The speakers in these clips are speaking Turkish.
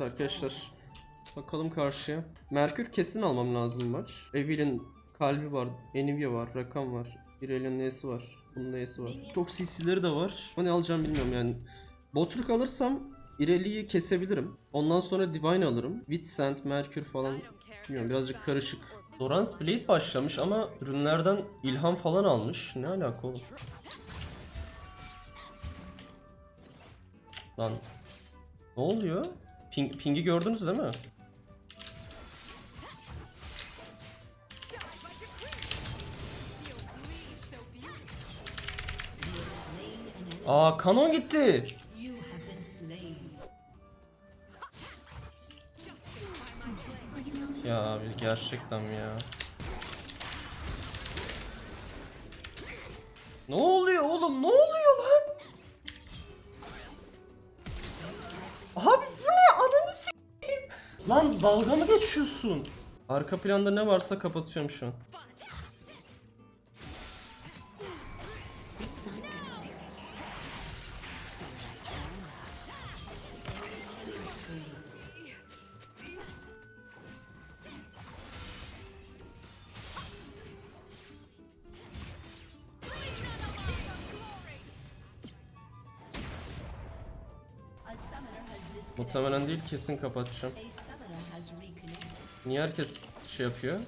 Evet arkadaşlar. Bakalım karşıya. Merkür kesin almam lazım maç. Evil'in kalbi var. Enivia var. Rakam var. Irelia'nın N'si var. Bunun N'si var. Çok CC'leri de var. Ama ne alacağım bilmiyorum yani. Botruk alırsam Irelia'yı kesebilirim. Ondan sonra Divine alırım. Vitsent, Merkür falan. Bilmiyorum birazcık karışık. Dorans Blade başlamış ama ürünlerden ilham falan almış. Ne alaka oğlum? Lan ne oluyor? Ping, ping'i gördünüz değil mi? Aa kanon gitti. Ya abi gerçekten ya? Ne oluyor oğlum? Ne oluyor lan? Lan dalga mı geçiyorsun? Arka planda ne varsa kapatıyorum şu an. Muhtemelen değil kesin kapatacağım. Niye herkes şey yapıyor?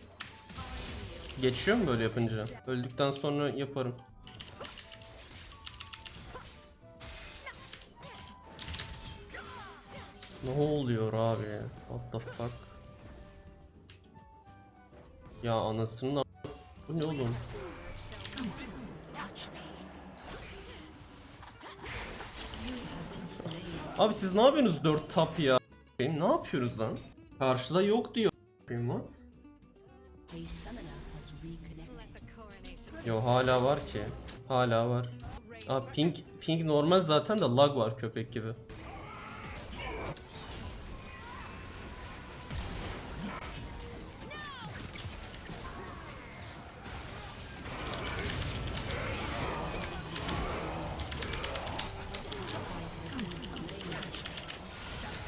Geçiyor mu böyle yapınca? Öldükten sonra yaparım. Ne oluyor abi? What the fuck? Ya anasının Bu ne oğlum? Abi siz ne yapıyorsunuz 4 tap ya? Ne yapıyoruz lan? Karşıda yok diyor. Benim what? Yo hala var ki. Hala var. Abi ping ping normal zaten de lag var köpek gibi.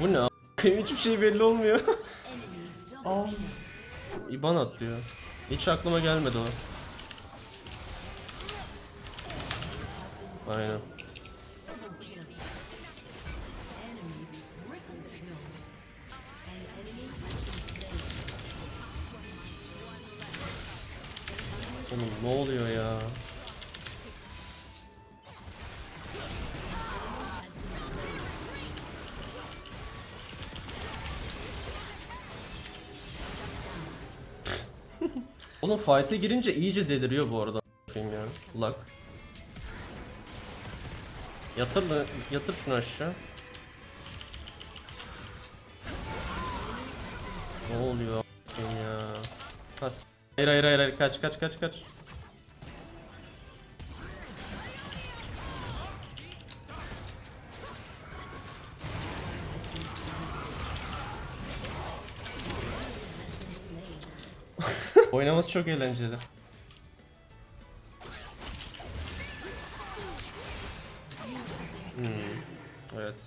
Bu ne? Hiçbir şey belli olmuyor. Aa. İban atlıyor. Hiç aklıma gelmedi o. Aynen. Oğlum ne oluyor ya? Oğlum fight'e girince iyice deliriyor bu arada. a**ayım ya. Luck. Yatır da yatır şunu aşağı. Ne oluyor ya? Ha, hayır hayır hayır kaç kaç kaç kaç. Oynaması çok eğlenceli. Hmm, evet.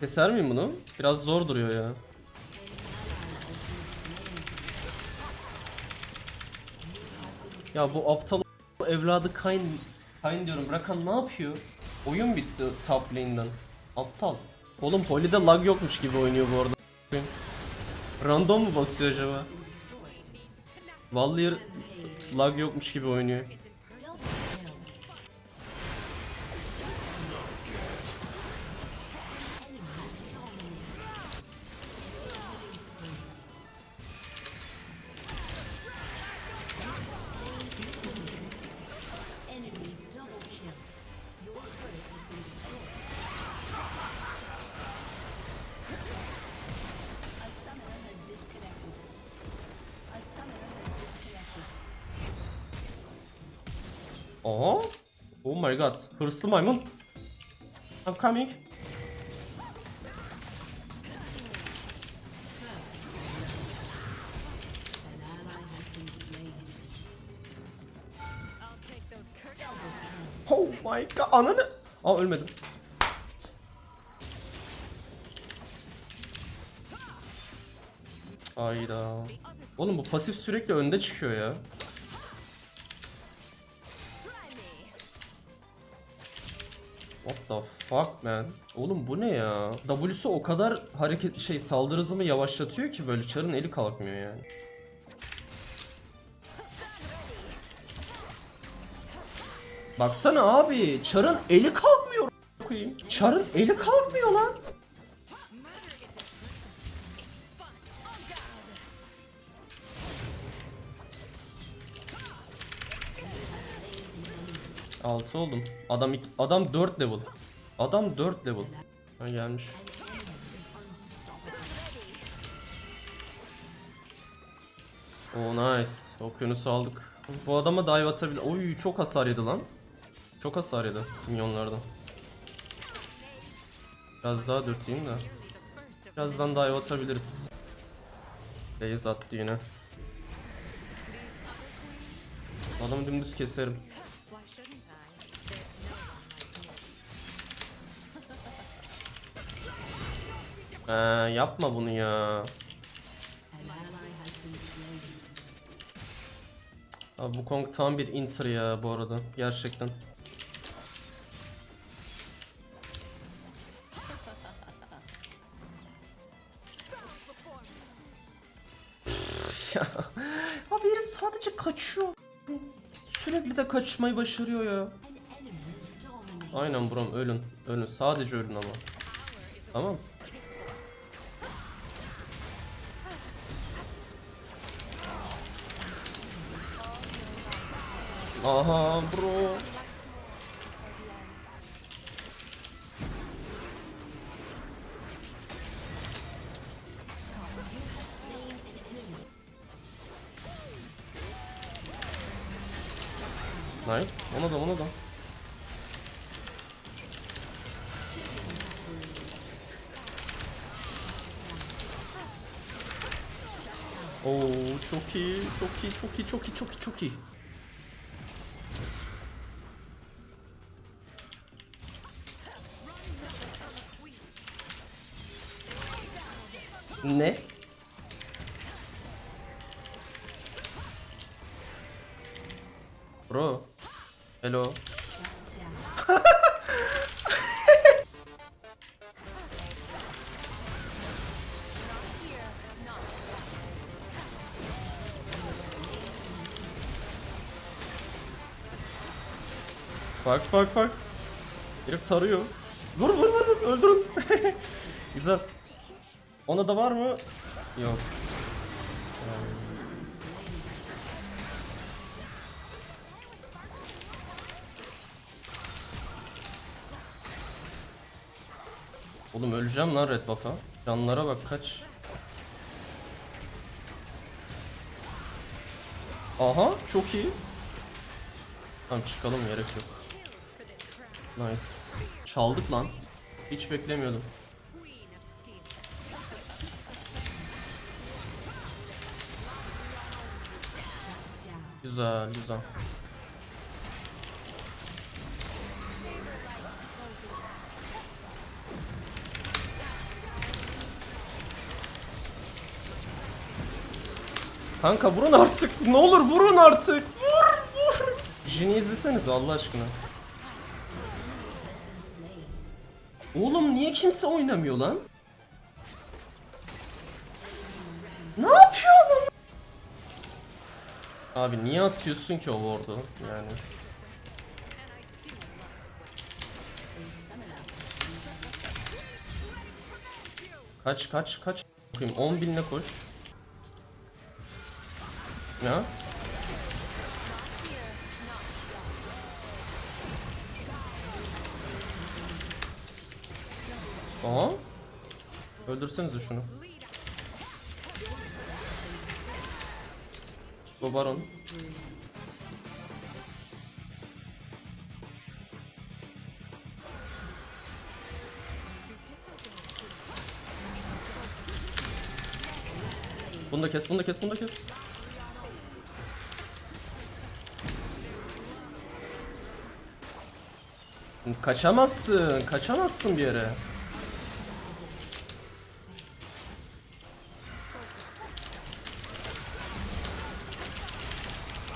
Keser miyim bunu? Biraz zor duruyor ya. Ya bu aptal evladı Kayn Kayn diyorum Rakan ne yapıyor? Oyun bitti top lane'den. Aptal. Oğlum Holy'de lag yokmuş gibi oynuyor bu arada. Random mu basıyor acaba? Vallahi lag yokmuş gibi oynuyor. Aha. Oh my god. Hırslı maymun. I'm coming. Oh my god. Ananı. Aa ölmedim. Hayda. Oğlum bu pasif sürekli önde çıkıyor ya. What the fuck man? Oğlum bu ne ya? W'su o kadar hareket şey saldırı hızımı yavaşlatıyor ki böyle çarın eli kalkmıyor yani. Baksana abi çarın eli kalkmıyor koyayım. Çarın eli kalkmıyor lan. Altı oldum. Adam adam 4 level. Adam 4 level. Ha gelmiş. Oh nice. Okyanusu aldık. Bu adama dive atabilir. Oy çok hasar yedi lan. Çok hasar yedi minyonlardan. Biraz daha dürteyim de. Birazdan dive atabiliriz. Base attı yine. Adamı dümdüz keserim. Ee, yapma bunu ya. Abi bu Kong tam bir inter ya bu arada. Gerçekten. ya. Abi herif sadece kaçıyor. Sürekli de kaçmayı başarıyor ya. Aynen brom ölün. Ölün. Sadece ölün ama. Tamam. Aha bro. Nice. Ona da ona da. Oo çok iyi, çok iyi, çok iyi, çok iyi, çok iyi, çok iyi. Ne? Bro. Hello. Bak bak bak. Herif tarıyor. Vur vur vur vur öldürün. Güzel. Ona da var mı? Yok. Oğlum öleceğim lan red buff'a. Canlara bak kaç. Aha çok iyi. Tamam çıkalım gerek yok. Nice. Çaldık lan. Hiç beklemiyordum. Güzel güzel. Kanka vurun artık. Ne olur vurun artık. Vur vur. Jin'i izleseniz Allah aşkına. Oğlum niye kimse oynamıyor lan? Ne yapıyor lan? Abi niye atıyorsun ki o ward'u yani? Kaç kaç kaç bakayım 10 binle koş. Ya. Aha. Öldürsenize şunu. Bu baron. Bunu da kes, bunu da kes, bunu da kes. Kaçamazsın. Kaçamazsın bir yere.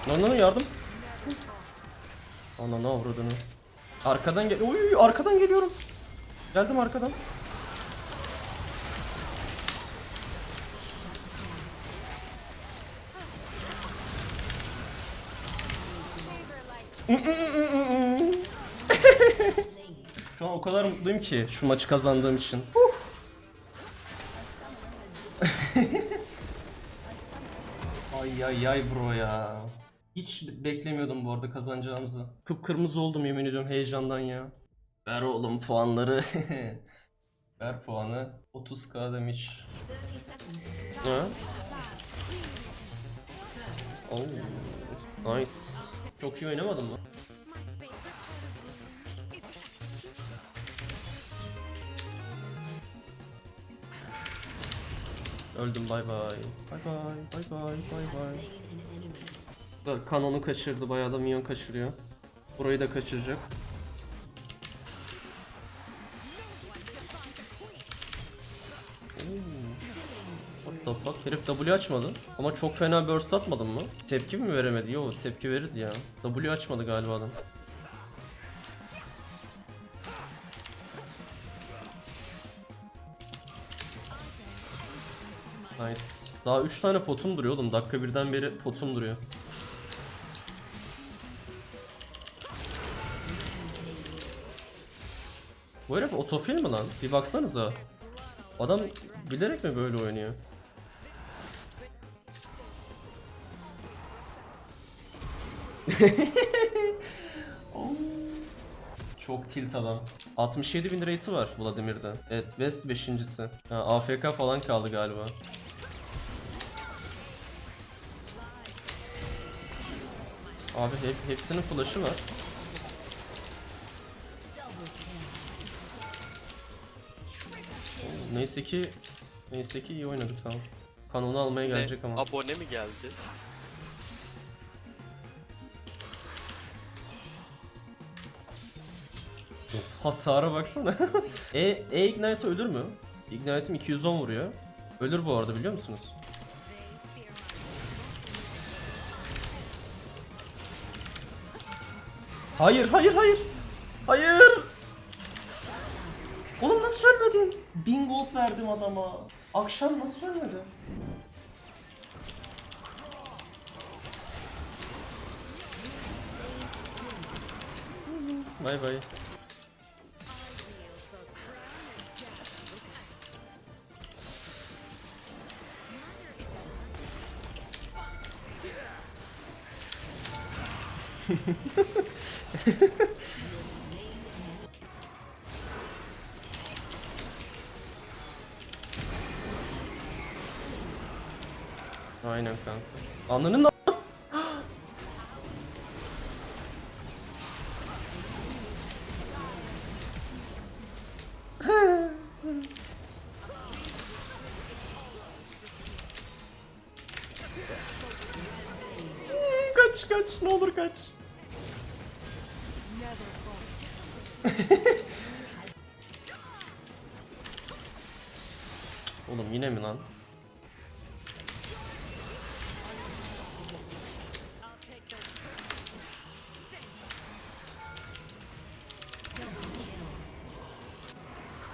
Lan lan yardım. Ana ne avradını. Arkadan gel. Uy arkadan geliyorum. Geldim arkadan. Mm, mm, o kadar mutluyum ki şu maçı kazandığım için. ay ay ay bro ya. Hiç beklemiyordum bu arada kazanacağımızı. Kıpkırmızı oldum yemin ediyorum heyecandan ya. Ver oğlum puanları. Ver puanı. 30k demiş. Ha? Oh. Nice. Çok iyi oynamadın mı? Öldüm bay bay. Bay bay bay bay bay bay. Da kanonu kaçırdı bayağı da minyon kaçırıyor. Burayı da kaçıracak. What the fuck? Herif W açmadı. Ama çok fena burst atmadın mı? Tepki mi veremedi? Yo tepki verirdi ya. W açmadı galiba adam. Daha 3 tane potum duruyor oğlum. Dakika birden beri potum duruyor. Bu herif otofil mi lan? Bir baksanıza. Adam bilerek mi böyle oynuyor? Çok tilt adam. 67 bin rate'i var Vladimir'de. Evet West 5.si. Ha, AFK falan kaldı galiba. Abi hep, hepsinin flash'ı var. Neyse ki Neyse ki iyi oynadık tamam. Kanonu almaya gelecek ama. Abone mi geldi? Hasara baksana. e, e Ignite ölür mü? Ignite'im 210 vuruyor. Ölür bu arada biliyor musunuz? Hayır, hayır, hayır. Hayır. Oğlum nasıl ölmedin? 1000 gold verdim adama. Akşam nasıl ölmedi? Bay bay. Aynen kanka. Ananın Oğlum yine mi lan?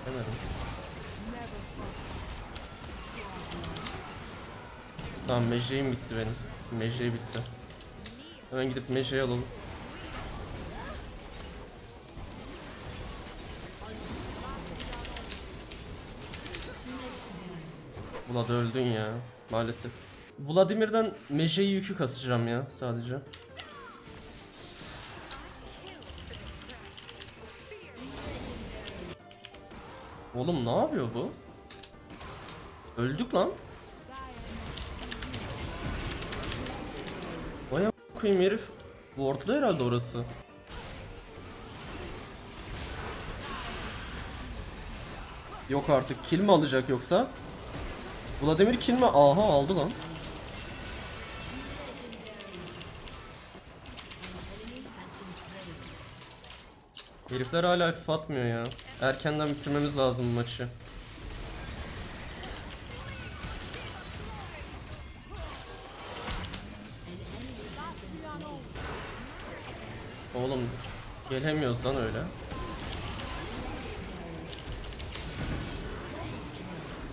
Demedim. Tamam meceyim bitti benim. Mecey bitti. Hemen gidip meceyi alalım. Vlad öldün ya maalesef. Vladimir'den Mece'yi yükü kasacağım ya sadece. Oğlum ne yapıyor bu? Öldük lan. Vay a- koyayım herif. Ward'lu herhalde orası. Yok artık kill mi alacak yoksa? Vladimir kill mi? Aha aldı lan. Herifler hala hafif atmıyor ya. Erkenden bitirmemiz lazım maçı. Oğlum gelemiyoruz lan öyle.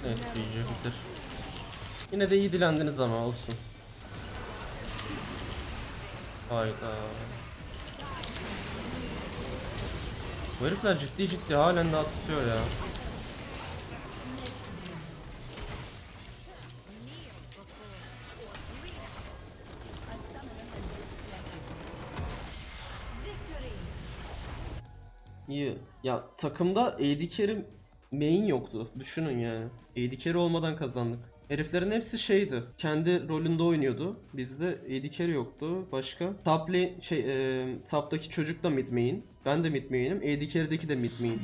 Neyse büyücü bitir. Yine de iyi dilendiniz ama olsun. Hayda. Bu herifler ciddi ciddi halen daha tutuyor ya. İyi. Ya takımda AD carry main yoktu. Düşünün yani. AD carry olmadan kazandık. Heriflerin hepsi şeydi. Kendi rolünde oynuyordu. Bizde AD carry yoktu. Başka? Lane, şey, e, top'taki çocuk da mid. Ben de mid main'im. AD carry'deki de mid main.